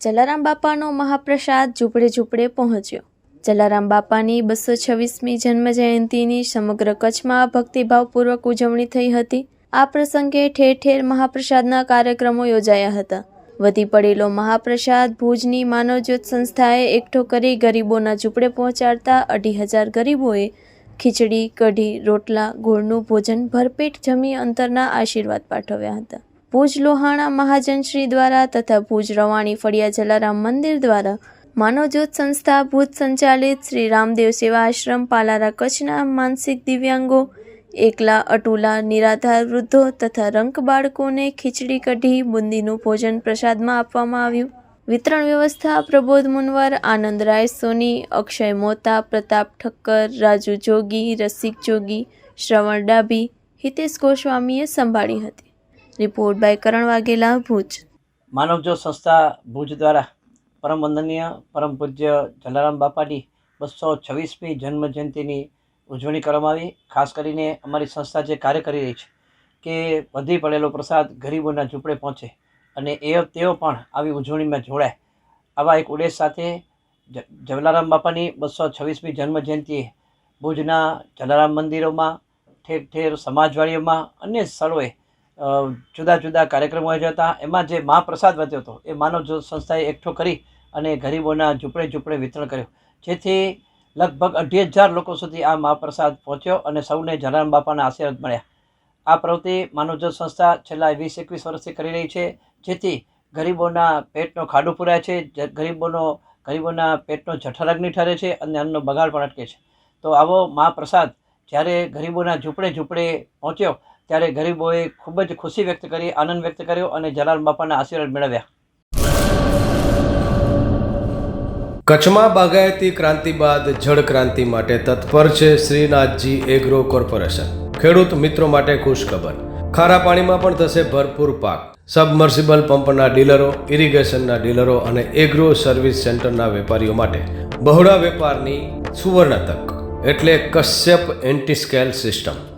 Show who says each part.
Speaker 1: જલારામ બાપાનો મહાપ્રસાદ ઝૂંપડે ઝૂંપડે પહોંચ્યો. જલારામ બાપાની બસો છવ્વીસમી જન્મજયંતિની સમગ્ર કચ્છમાં ભક્તિભાવપૂર્વક ઉજવણી થઈ હતી. આ પ્રસંગે ઠેર ઠેર મહાપ્રસાદના કાર્યક્રમો યોજાયા હતા. વધી પડેલો મહાપ્રસાદ ભુજની માનવજ્યોત સંસ્થાએ એકઠો કરી ગરીબોના ઝૂંપડે પહોંચાડતા અઢી હજાર ગરીબોએ ખીચડી, કઢી, રોટલા, ગોળનું ભોજન, ભરપેટ જમી અંતરના આશીર્વાદ પાઠવ્યા હતા. ભુજ લોહાણા મહાજનશ્રી દ્વારા તથા ભુજ રવાણી ફળિયા જલારામ મંદિર દ્વારા માનવજ્યોત સંસ્થા ભુજ સંચાલિત શ્રી રામદેવ સેવા આશ્રમ પાલારા કચ્છના માનસિક દિવ્યાંગો, એકલા, અટુલા, નિરાધાર વૃદ્ધો તથા રંક બાળકોને ખીચડી કઢી, બુંદીનું ભોજન પ્રસાદમાં આપવામાં આવ્યું. વિતરણ વ્યવસ્થા, પ્રબોધ મુનવર, આનંદ રાય સોની, અક્ષય મોતા, પ્રતાપ ઠક્કર, રાજુ જોગી, રસિક જોગી, શ્રવણ ડાભી, હિતેશ ગોસ્વામીએ સંભાળી હતી. રિપોર્ટ બાય કરણ વાઘેલા ભુજ
Speaker 2: માનવજો સંસ્થા ભુજ દ્વારા પરમ વંદનીય પરમ પૂજ્ય જલારામ બાપાની બસો છવ્વીસમી જન્મ જયંતિની ઉજવણી કરવામાં આવી. ખાસ કરીને અમારી સંસ્થા જે કાર્ય કરી રહી છે કે વધી પડેલો પ્રસાદ ગરીબોના ઝૂંપડે પહોંચે અને એ તેઓ પણ આવી ઉજવણીમાં જોડાય. આવા એક ઉદ્દેશ સાથે જલારામ બાપાની બસો છવ્વીસમી જન્મ જયંતિએ ભુજના જલારામ મંદિરોમાં ઠેર ઠેર સમાજવાડીઓમાં અન્ય સ્થળોએ જુદા જુદા કાર્યક્રમો યોજાયા હતા. એમાં જે મહાપ્રસાદ વધ્યો હતો, એ માનવ સંસ્થાએ એકઠો કરી અને ગરીબોના ઝૂંપડે ઝૂંપડે વિતરણ કર્યું. જેથી લગભગ અઢી હજાર લોકો સુધી આ મહાપ્રસાદ પહોંચ્યો અને સૌને જલારામ બાપાના આશીર્વાદ મળ્યા. આ પ્રવૃત્તિ માનવજ્યોત સંસ્થા છેલ્લા વીસ એકવીસ વર્ષથી કરી રહી છે. જેથી ગરીબોના પેટનો ખાડો પૂરાય છે ગરીબોનો, ગરીબોના પેટનો જઠરાગ્નિ ઠરે છે અને અન્નનો બગાડ પણ અટકે છે. તો આવો મહાપ્રસાદ જ્યારે ગરીબોના ઝૂંપડે ઝૂંપડે પહોંચ્યો ત્યારે ગરીબોએ ખૂબ જ ખુશી વ્યક્ત કરી, આનંદ વ્યક્ત કર્યો અને જલાલ બાપાના આશીર્વાદ મેળવ્યા.
Speaker 3: કચ્છમાં બાગાયતી ક્રાંતિ બાદ જળ ક્રાંતિ માટે તત્પર છે શ્રીનાથજી એગ્રો કોર્પોરેશન. ખેડૂત મિત્રો માટે ખુશખબર. ખારા પાણીમાં પણ થશે ભરપૂર પાક. સબમર્સિબલ પંપના ડીલરો, ઇરિગેશનના ડીલરો અને એગ્રો સર્વિસ સેન્ટરના વેપારીઓ માટે બહોળા વેપારની સુવર્ણ તક. એટલે કશ્યપ એન્ટીસ્કેલ સિસ્ટમ.